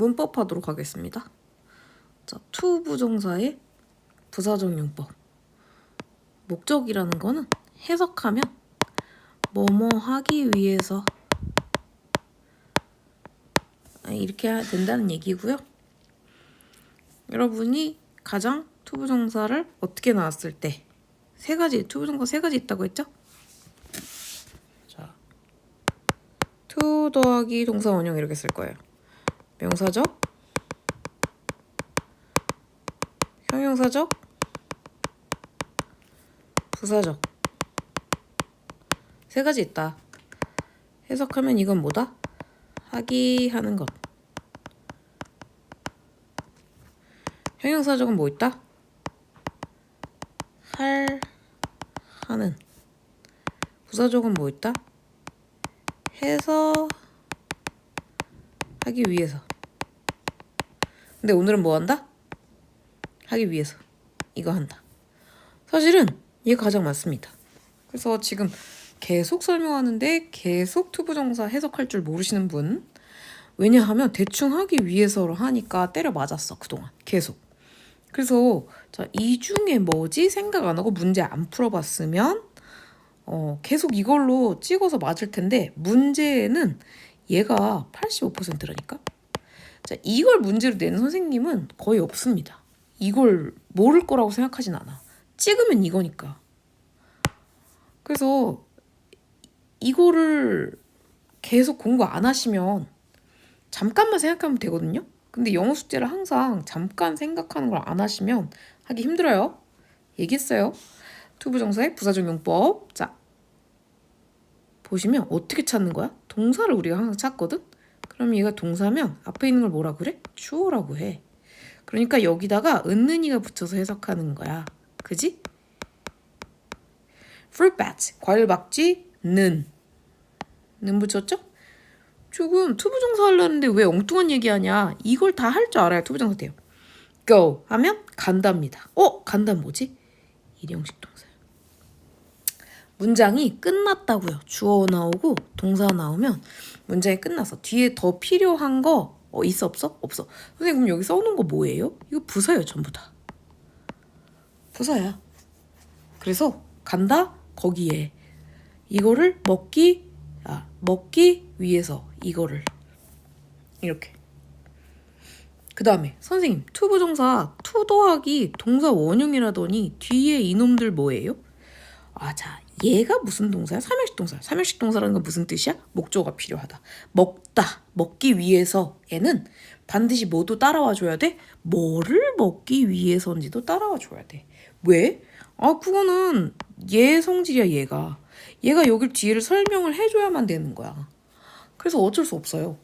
문법 하도록 하겠습니다. 자, 투 부정사의 부사적 용법. 목적이라는 거는 해석하면 뭐뭐 하기 위해서 아, 이렇게 해야 된다는 얘기고요. 여러분이 가장 투부정사를 어떻게 나왔을 때 세 가지 투부정사 세 가지 있다고 했죠? 자, 투 더하기 동사 원형 이렇게 쓸 거예요. 명사적, 형용사적, 부사적 세 가지 있다. 해석하면 이건 뭐다? 하기 하는 것. 형용사적은 뭐 있다? 할 하는. 부사적은 뭐 있다? 해서 하기 위해서. 근데 오늘은 뭐 한다? 하기 위해서. 이거 한다. 사실은 이게 가장 맞습니다. 그래서 지금 계속 설명하는데 계속 투부정사 해석할 줄 모르시는 분 왜냐하면 대충 하기 위해서로 하니까 때려 맞았어 그동안 계속 그래서 자, 이 중에 뭐지 생각 안 하고 문제 안 풀어봤으면 어, 계속 이걸로 찍어서 맞을 텐데 문제는 얘가 85%라니까 자, 이걸 문제로 내는 선생님은 거의 없습니다 이걸 모를 거라고 생각하진 않아 찍으면 이거니까 그래서 이거를 계속 공부 안 하시면 잠깐만 생각하면 되거든요. 근데 영어 숙제를 항상 잠깐 생각하는 걸 안 하시면 하기 힘들어요. 얘기했어요. 투부정사의 부사적 용법. 자, 보시면 어떻게 찾는 거야? 동사를 우리가 항상 찾거든? 그럼 얘가 동사면 앞에 있는 걸 뭐라 그래? 주어라고 해. 그러니까 여기다가 은는이가 붙여서 해석하는 거야. 그지? fruit bats, 과일 박쥐 는 는 붙였죠? 조금 투부정사 하려는데 왜 엉뚱한 얘기하냐? 이걸 다 할 줄 알아야 투부정사 돼요. go 하면 간답니다. 어? 간다 뭐지? 동사요. 문장이 끝났다고요. 주어 나오고 동사 나오면 문장이 끝났어. 뒤에 더 필요한 거 어, 있어 없어? 없어. 선생님 그럼 여기 써놓은 거 뭐예요? 이거 부사예요 전부 다. 부사야. 그래서 간다 거기에 이거를 먹기 아, 먹기 위해서 이거를 이렇게 그 다음에 선생님 투부정사 투 더하기 동사 원형이라더니 뒤에 이놈들 뭐예요? 아자 얘가 무슨 동사야? 삼형식 동사야 삼형식 동사라는 건 무슨 뜻이야? 목적어가 필요하다 먹다 먹기 위해서 얘는 반드시 뭐도 따라와 줘야 돼? 뭐를 먹기 위해서인지도 따라와 줘야 돼 왜? 아 그거는 얘 성질이야 얘가 얘가 여기 뒤를 설명을 해줘야만 되는 거야. 그래서 어쩔 수 없어요.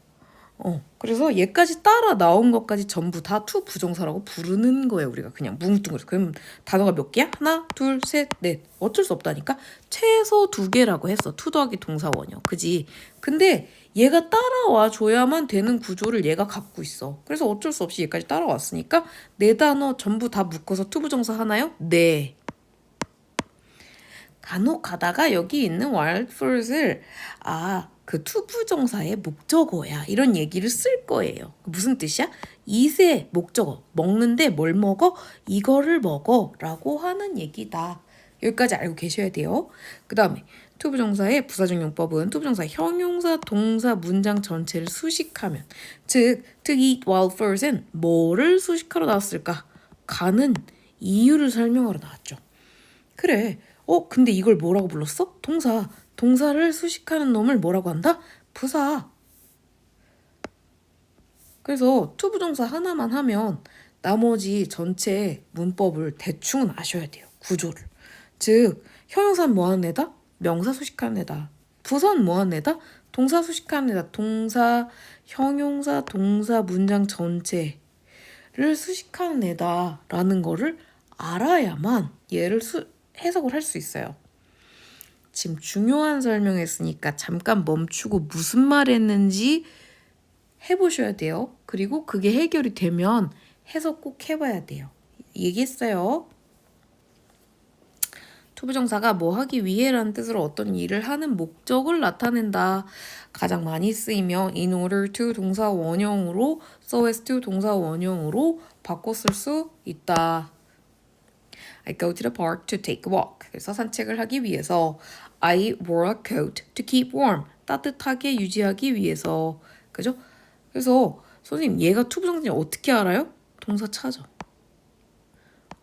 어, 그래서 얘까지 따라 나온 것까지 전부 다 투 부정사라고 부르는 거예요. 우리가 그냥 뭉뚱그려. 그럼 단어가 몇 개야? 하나, 둘, 셋, 넷. 어쩔 수 없다니까. 최소 두 개라고 했어. 투 더하기 동사 원형. 그지? 근데 얘가 따라와 줘야만 되는 구조를 얘가 갖고 있어. 그래서 어쩔 수 없이 얘까지 따라왔으니까 네 단어 전부 다 묶어서 투 부정사 하나요? 네. 간혹 가다가 여기 있는 wild fruit을 아, 그 투부정사의 목적어야. 이런 얘기를 쓸 거예요. 무슨 뜻이야? 이세 목적어. 먹는데 뭘 먹어? 이거를 먹어. 라고 하는 얘기다. 여기까지 알고 계셔야 돼요. 그 다음에 투부정사의 부사적 용법은 투부정사 형용사, 동사, 문장 전체를 수식하면 즉, to eat wild fruit은 뭐를 수식하러 나왔을까? 가는 이유를 설명하러 나왔죠. 그래. 어, 근데 이걸 뭐라고 불렀어? 동사. 동사를 수식하는 놈을 뭐라고 한다? 부사. 그래서 투부정사 하나만 하면 나머지 전체 문법을 대충은 아셔야 돼요. 구조를. 즉, 형용사는 뭐 하는 애다? 명사 수식하는 애다. 부사는 뭐 하는 애다? 동사 수식하는 애다. 동사, 형용사, 동사, 문장 전체를 수식하는 애다라는 거를 알아야만 얘를 수, 해석을 할 수 있어요. 지금 중요한 설명했으니까 잠깐 멈추고 무슨 말 했는지 해보셔야 돼요. 그리고 그게 해결이 되면 해석 꼭 해봐야 돼요. 얘기했어요. 투부정사가 뭐 하기 위해라는 뜻으로 어떤 일을 하는 목적을 나타낸다. 가장 많이 쓰이며 in order to 동사 원형으로 so as to 동사 원형으로 바꿔 쓸 수 있다. I go to the park to take a walk. 그래서 산책을 하기 위해서 I wore a coat to keep warm. 따뜻하게 유지하기 위해서. 그죠? 그래서 선생님 얘가 투부 정사인지 어떻게 알아요? 동사 찾아.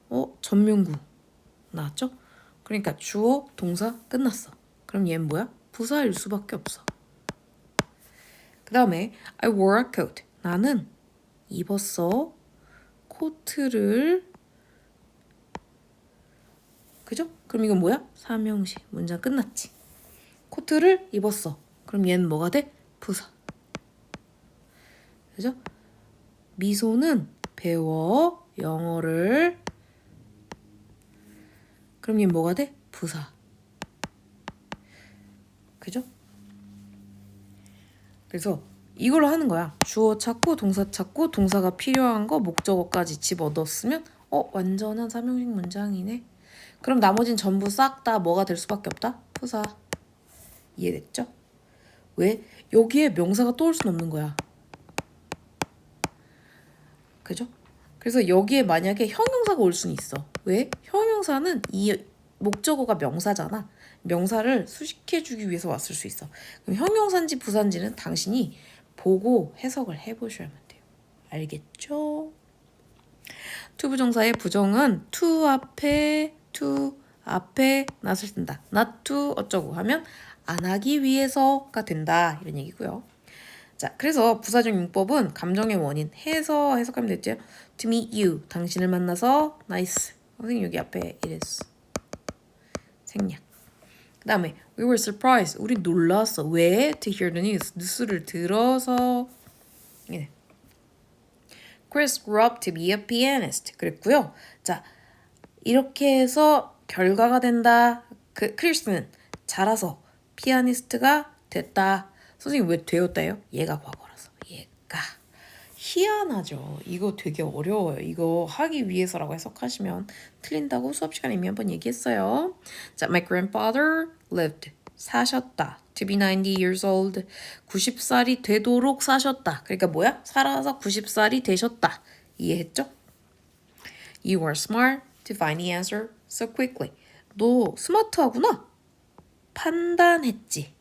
어? 전명구 나왔죠? 그러니까 주어, 동사 끝났어. 그럼 얘는 뭐야? 부사일 수밖에 없어. 그 다음에 I wore a coat. 나는 입었어. 코트를 그죠? 그럼 이건 뭐야? 삼형식. 문장 끝났지. 코트를 입었어. 그럼 얘는 뭐가 돼? 부사. 그죠? 미소는 배워 영어를 그럼 얘 뭐가 돼? 부사. 그죠? 그래서 이걸로 하는 거야. 주어 찾고 동사 찾고 동사가 필요한 거 목적어까지 집어넣었으면 어 완전한 삼형식 문장이네. 그럼 나머진 전부 싹 다 뭐가 될 수밖에 없다? 부사. 이해됐죠? 왜? 여기에 명사가 또 올 수는 없는 거야. 그죠? 그래서 여기에 만약에 형용사가 올 수는 있어. 왜? 형용사는 이 목적어가 명사잖아. 명사를 수식해주기 위해서 왔을 수 있어. 그럼 형용사인지 부사인지는 당신이 보고 해석을 해보셔야만 돼요. 알겠죠? 투부정사의 부정은 to 앞에 to 앞에 not을 쓴다. not to 어쩌고 하면 안 하기 위해서가 된다 이런 얘기고요. 자, 그래서 부사적 용법은 감정의 원인 해서 해석하면 됐죠. To meet you 당신을 만나서 nice. 선생님 여기 앞에 it is 생략. 그 다음에 we were surprised. 우리 놀랐어. 왜? To hear the news. 뉴스를 들어서. 예. Chris grew up to be a pianist. 그랬고요. 자, 이렇게 해서 결과가 된다. 그 크리스는 자라서 피아니스트가 됐다. 선생님 왜 되었다요? 얘가 과거라서. 얘가. 희한하죠. 이거 되게 어려워요. 이거 하기 위해서라고 해석하시면 틀린다고 수업 시간에 이미 한번 얘기했어요. 자, my grandfather lived. 사셨다. To be 90 years old. 90살이 되도록 사셨다. 그러니까 뭐야? 살아서 90살이 되셨다. 이해했죠? You were smart to find the answer so quickly. 너 스마트하구나. 판단했지.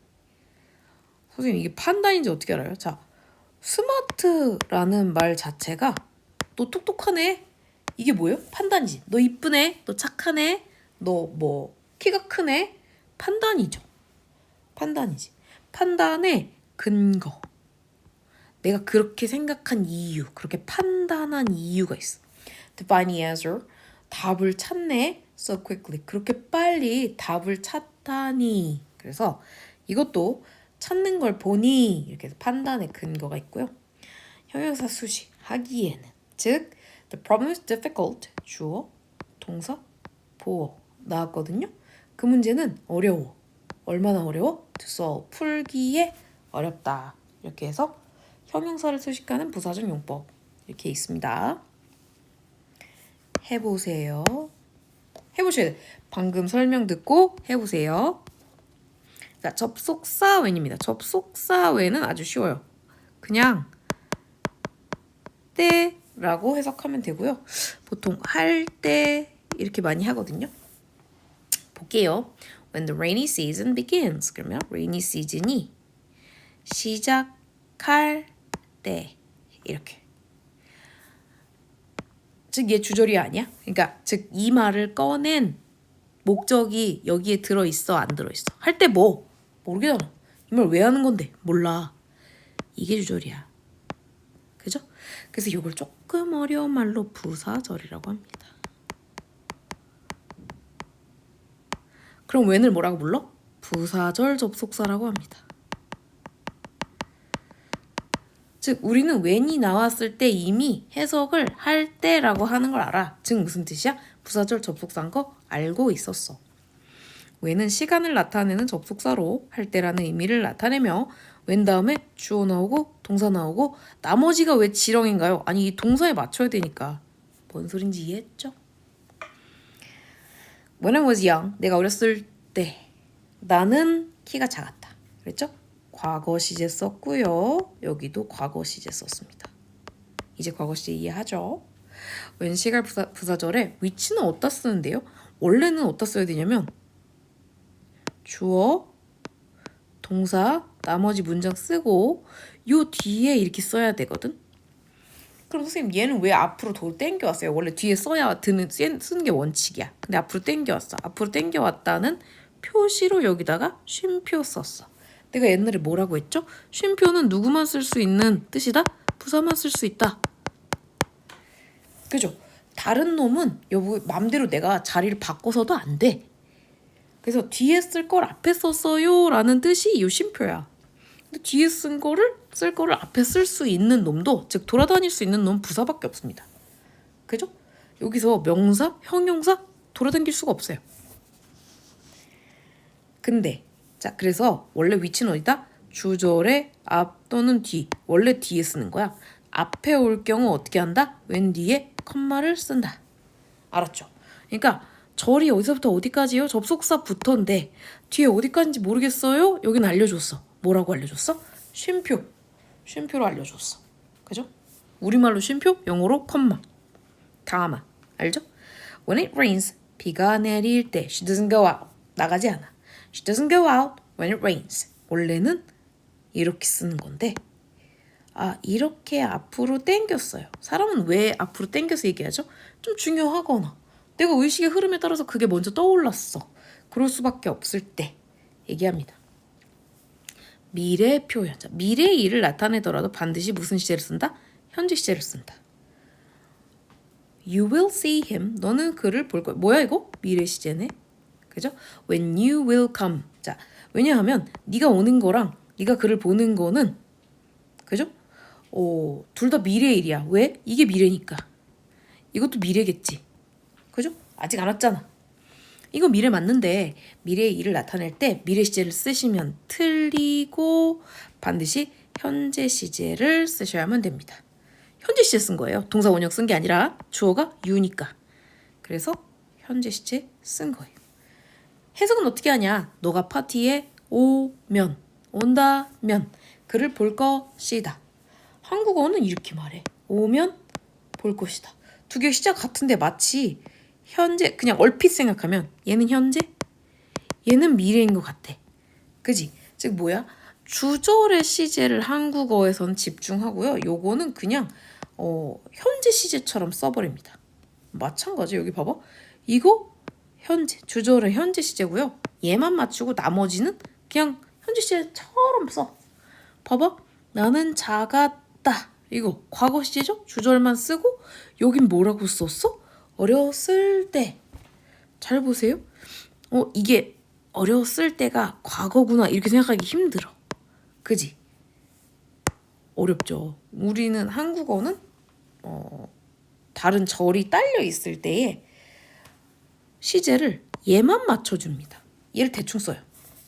선생님 이게 판단인지 어떻게 알아요? 자, 스마트라는 말 자체가 너 똑똑하네. 이게 뭐예요? 판단이지. 너 이쁘네. 너 착하네. 너 뭐 키가 크네. 판단이죠. 판단이지. 판단의 근거. 내가 그렇게 생각한 이유, 그렇게 판단한 이유가 있어. To find the answer. 답을 찾네. So quickly. 그렇게 빨리 답을 찾다니. 그래서 이것도 찾는 걸 보니 이렇게 판단의 근거가 있고요. 형용사 수식 하기에는 즉 the problem is difficult 주어 동사 보어 나왔거든요. 그 문제는 어려워. 얼마나 어려워? to solve 풀기에 어렵다. 이렇게 해서 형용사를 수식하는 부사적 용법 이렇게 있습니다. 해보세요. 해보셔야 돼. 방금 설명 듣고 해보세요. 자, 접속사 웬입니다. 접속사 웬은 아주 쉬워요. 그냥 때라고 해석하면 되고요. 보통 할 때 이렇게 많이 하거든요. 볼게요. When the rainy season begins. 그러면 rainy season이 시작할 때 이렇게. 즉 얘 주절이 아니야. 그러니까 즉 이 말을 꺼낸 목적이 여기에 들어 있어 안 들어 있어. 할 때 뭐? 모르겠잖아. 이 말 왜 하는 건데? 몰라. 이게 주절이야. 그죠? 그래서 이걸 조금 어려운 말로 부사절이라고 합니다. 그럼 when을 뭐라고 불러? 부사절 접속사라고 합니다. 즉 우리는 when이 나왔을 때 이미 해석을 할 때라고 하는 걸 알아. 즉 무슨 뜻이야? 부사절 접속사인 거 알고 있었어. when은 시간을 나타내는 접속사로 할 때라는 의미를 나타내며 when 다음에 주어 나오고 동사 나오고 나머지가 왜 지렁인가요? 아니 이 동사에 맞춰야 되니까 뭔 소린지 이해했죠? When I was young, 내가 어렸을 때 나는 키가 작았다. 그랬죠? 과거 시제 썼고요. 여기도 과거 시제 썼습니다. 이제 과거 시제 이해하죠? 웬시갈 부사, 부사 절에 위치는 어디다 쓰는데요? 원래는 어디다 써야 되냐면 주어, 동사, 나머지 문장 쓰고 요 뒤에 이렇게 써야 되거든. 그럼 선생님 얘는 왜 앞으로 돌 땡겨왔어요? 원래 뒤에 써야 드는 쓰- 쓰는 게 원칙이야. 근데 앞으로 땡겨왔어. 앞으로 땡겨왔다는 표시로 여기다가 쉼표 썼어. 내가 옛날에 뭐라고 했죠? 쉼표는 누구만 쓸 수 있는 뜻이다? 부사만 쓸 수 있다. 그죠? 다른 놈은 여보 맘대로 내가 자리를 바꿔서도 안 돼. 그래서 뒤에 쓸 걸 앞에 썼어요 라는 뜻이 이 쉼표야. 근데 뒤에 쓴 거를 쓸 거를 앞에 쓸 수 있는 놈도 즉 돌아다닐 수 있는 놈 부사밖에 없습니다. 그죠? 여기서 명사, 형용사 돌아다닐 수가 없어요. 근데 자 그래서 원래 위치는 어디다? 주절의 앞 또는 뒤 원래 뒤에 쓰는 거야. 앞에 올 경우 어떻게 한다? 웬 뒤에 컴마를 쓴다. 알았죠? 그러니까 절이 어디서부터 어디까지요? 접속사부터인데 뒤에 어디까지인지 모르겠어요? 여기는 알려줬어. 뭐라고 알려줬어? 쉼표. 쉼표로 알려줬어. 그죠? 우리말로 쉼표, 영어로 컴마. 다음아. 알죠? When it rains, 비가 내릴 때 she doesn't go out. 나가지 않아. She doesn't go out when it rains. 원래는 이렇게 쓰는 건데 아 이렇게 앞으로 땡겼어요. 사람은 왜 앞으로 땡겨서 얘기하죠? 좀 중요하거나 내가 의식의 흐름에 따라서 그게 먼저 떠올랐어. 그럴 수밖에 없을 때 얘기합니다. 미래 표현. 자, 미래의 일을 나타내더라도 반드시 무슨 시제를 쓴다? 현재 시제를 쓴다. You will see him. 너는 그를 볼 거야. 뭐야 이거? 미래 시제네. 그죠? When you will come. 자, 왜냐하면 네가 오는 거랑 네가 그를 보는 거는 그죠? 어, 둘 다 미래의 일이야. 왜? 이게 미래니까. 이것도 미래겠지. 그죠? 아직 안 왔잖아. 이거 미래 맞는데 미래의 일을 나타낼 때 미래 시제를 쓰시면 틀리고 반드시 현재 시제를 쓰셔야만 됩니다. 현재 시제 쓴 거예요. 동사 원형 쓴 게 아니라 주어가 you니까. 그래서 현재 시제 쓴 거예요. 해석은 어떻게 하냐? 너가 파티에 오면 온다면 그를 볼 것이다. 한국어는 이렇게 말해. 오면 볼 것이다. 두 개 시작 같은데 마치 현재 그냥 얼핏 생각하면 얘는 현재, 얘는 미래인 것 같아. 그지? 즉 뭐야? 주절의 시제를 한국어에선 집중하고요. 요거는 그냥 어, 현재 시제처럼 써버립니다. 마찬가지 여기 봐봐. 이거 현재 주절의 현재 시제고요. 얘만 맞추고 나머지는 그냥 현재 시제처럼 써. 봐봐. 나는 작았다. 이거 과거 시제죠? 주절만 쓰고 여긴 뭐라고 썼어? 어렸을 때. 잘 보세요. 어, 이게 어렸을 때가 과거구나 이렇게 생각하기 힘들어. 그지? 어렵죠. 우리는 한국어는 어, 다른 절이 딸려 있을 때에 시제를 얘만 맞춰줍니다. 얘를 대충 써요.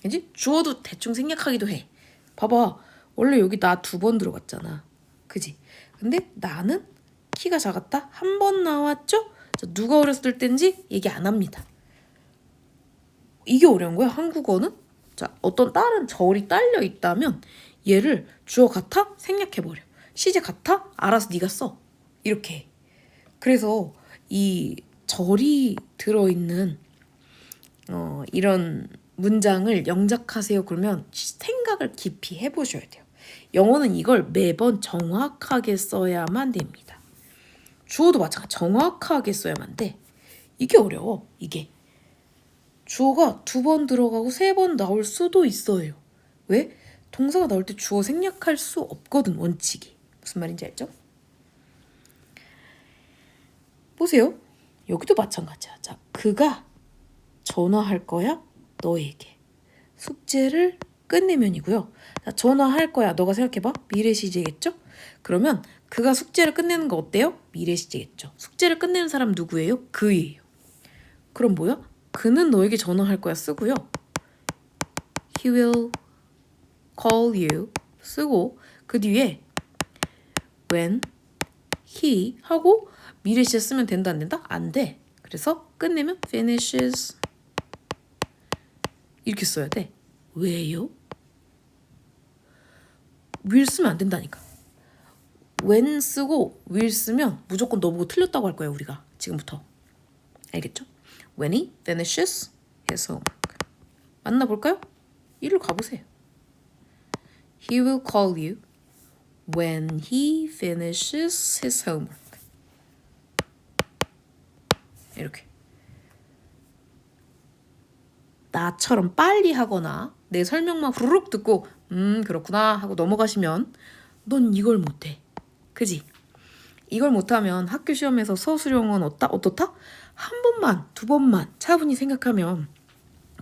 그지? 주어도 대충 생략하기도 해. 봐봐. 원래 여기 나 두 번 들어갔잖아. 그지? 근데 나는 키가 작았다? 한 번 나왔죠? 자, 누가 어렸을 때인지 얘기 안 합니다. 이게 어려운 거야, 한국어는. 자, 어떤 다른 절이 딸려 있다면 얘를 주어 같아? 생략해버려. 시제 같아? 알아서 네가 써. 이렇게 해. 그래서 이 절이 들어있는 어, 이런 문장을 영작하세요. 그러면 생각을 깊이 해보셔야 돼요. 영어는 이걸 매번 정확하게 써야만 됩니다. 주어도 마찬가지 정확하게 써야만 돼. 이게 어려워. 이게 주어가 두 번 들어가고 세 번 나올 수도 있어요. 왜? 동사가 나올 때 주어 생략할 수 없거든 원칙이. 무슨 말인지 알죠? 보세요. 여기도 마찬가지야. 자, 그가 전화할 거야 너에게 숙제를 끝내면이고요. 자, 전화할 거야. 너가 생각해봐. 미래 시제겠죠? 그러면 그가 숙제를 끝내는 거 어때요? 미래 시제겠죠. 숙제를 끝내는 사람 누구예요? 그예요. 그럼 뭐야? 그는 너에게 전화할 거야 쓰고요. He will call you 쓰고 그 뒤에 when he 하고 미래 시제 쓰면 된다 안 된다? 안 돼. 그래서 끝내면 finishes 이렇게 써야 돼. 왜요? will 쓰면 안 된다니까. when 쓰고 will 쓰면 무조건 너 보고 틀렸다고 할 거야 우리가 지금부터. 알겠죠? When he finishes his homework. 만나볼까요? 이리로 가보세요. He will call you when he finishes his homework. 이렇게. 나처럼 빨리 하거나 내 설명만 후루룩 듣고 음 그렇구나 하고 넘어가시면 넌 이걸 못해. 그지? 이걸 못하면 학교 시험에서 서술형은 어따, 어떻다? 한 번만, 두 번만 차분히 생각하면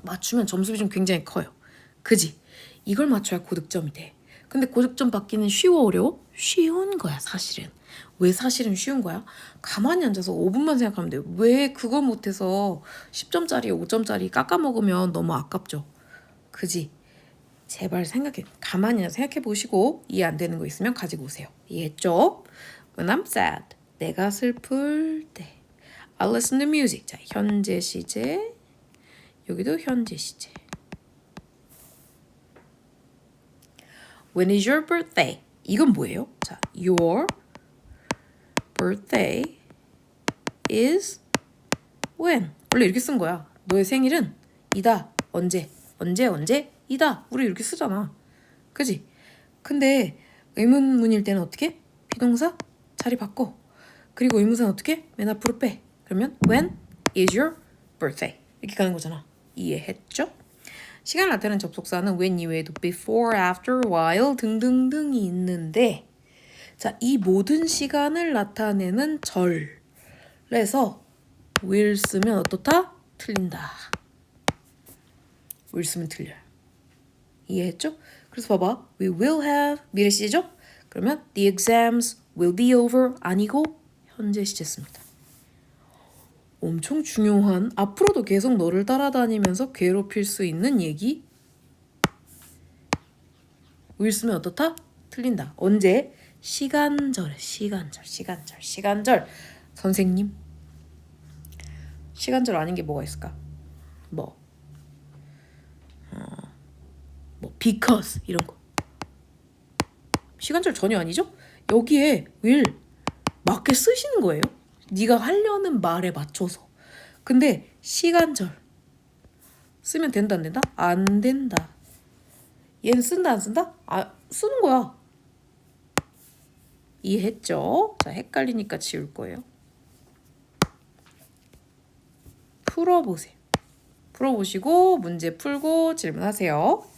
맞추면 점수 비중 굉장히 커요. 그지? 이걸 맞춰야 고득점이 돼. 근데 고득점 받기는 쉬워 어려워? 쉬운 거야 사실은. 왜 사실은 쉬운 거야? 가만히 앉아서 5분만 생각하면 돼요. 왜 그걸 못해서 10점짜리, 5점짜리 깎아먹으면 너무 아깝죠. 그지? 제발 생각해. 가만히 생각해 보시고 이해 안 되는 거 있으면 가지고 오세요. 이해했죠? When I'm sad. 내가 슬플 때. I listen to music. 자, 현재 시제. 여기도 현재 시제. When is your birthday? 이건 뭐예요? 자, your birthday is when. 원래 이렇게 쓴 거야. 너의 생일은 이다. 언제? 언제 언제? 이다. 우리 이렇게 쓰잖아. 그지? 근데 의문문일 때는 어떻게? 비동사 자리 바꿔. 그리고 의문사는 어떻게? 맨 앞으로 빼. 그러면 when is your birthday? 이렇게 가는 거잖아. 이해했죠? 시간을 나타내는 접속사는 when 이외에도 before, after, while 등등등이 있는데 자, 이 모든 시간을 나타내는 절에서 will 쓰면 어떻다? 틀린다. will 쓰면 틀려요. 이해했죠? 그래서 봐봐. We will have 미래 시제죠? 그러면 the exams will be over 아니고 현재 시제 씁니다. 엄청 중요한 앞으로도 계속 너를 따라다니면서 괴롭힐 수 있는 얘기 will 쓰면 어떻다? 틀린다. 언제? 시간절, 시간절, 시간절, 시간절. 선생님. 시간절 아닌 게 뭐가 있을까? 뭐, 어, 뭐 because 이런 거. 시간절 전혀 아니죠? 여기에 will 맞게 쓰시는 거예요. 네가 하려는 말에 맞춰서. 근데 시간절 쓰면 된다 안 된다? 안 된다. 얘는 쓴다 안 쓴다? 아 쓰는 거야. 이해했죠? 자 헷갈리니까 지울 거예요. 풀어보세요. 풀어보시고 문제 풀고 질문하세요.